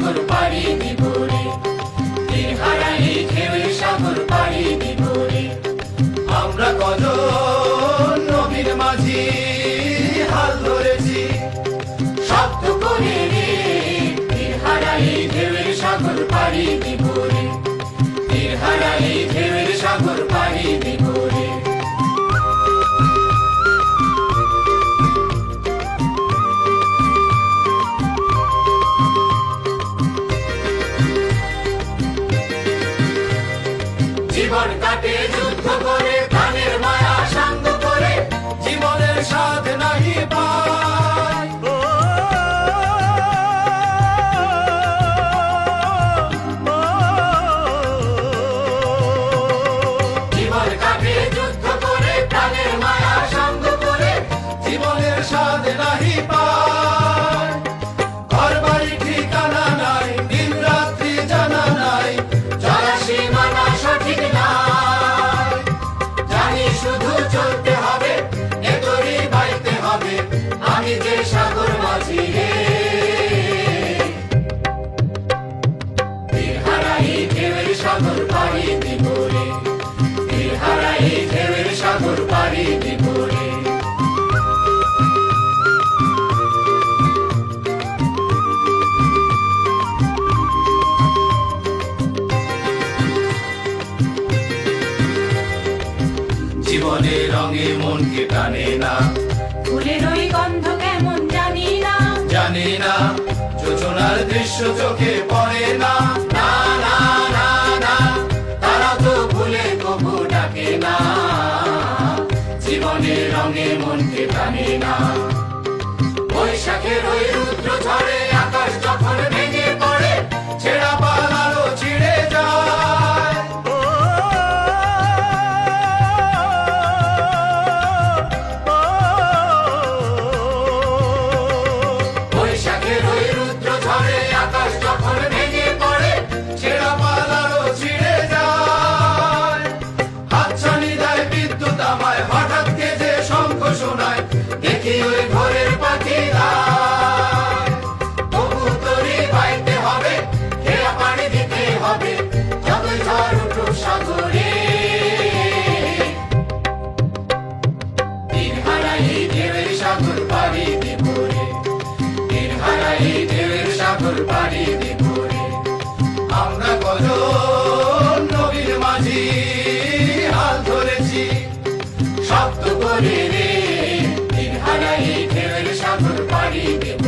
সাগর পাড়ি দিবরে তীর হারাই ঢেউয়ের সাগর পাড়ি দিবরে আমরা কজন নবীর মাঝি হাল ধরেছি। শব্দ ঢেউয়ের সাগর পাড়ি কাটে যুদ্ধ করে প্রাণের মায়া সাঙ্গ করে জীবনের স্বাদ নাহি পাই জীবন স্বাদ সাগর পাড়ি দিব রে তীর হারাই ঢেউয়ের সাগর পাড়ি দিব রে জীবনের রঙে মনকে টানে না। ফুলের ওই গন্ধ কেমন জানি না। জানি না যোজনার দৃশ্য চোখে পড়ে জীবনের রঙে মনকে সাধুর বাড়ি বিপুরে। আমরা কজন নবীর মাঝি হাল ধরেছি। শব্দ করে রে দিন হারাই ঢেউয়ের সাধুর বাড়ি বিপুরে।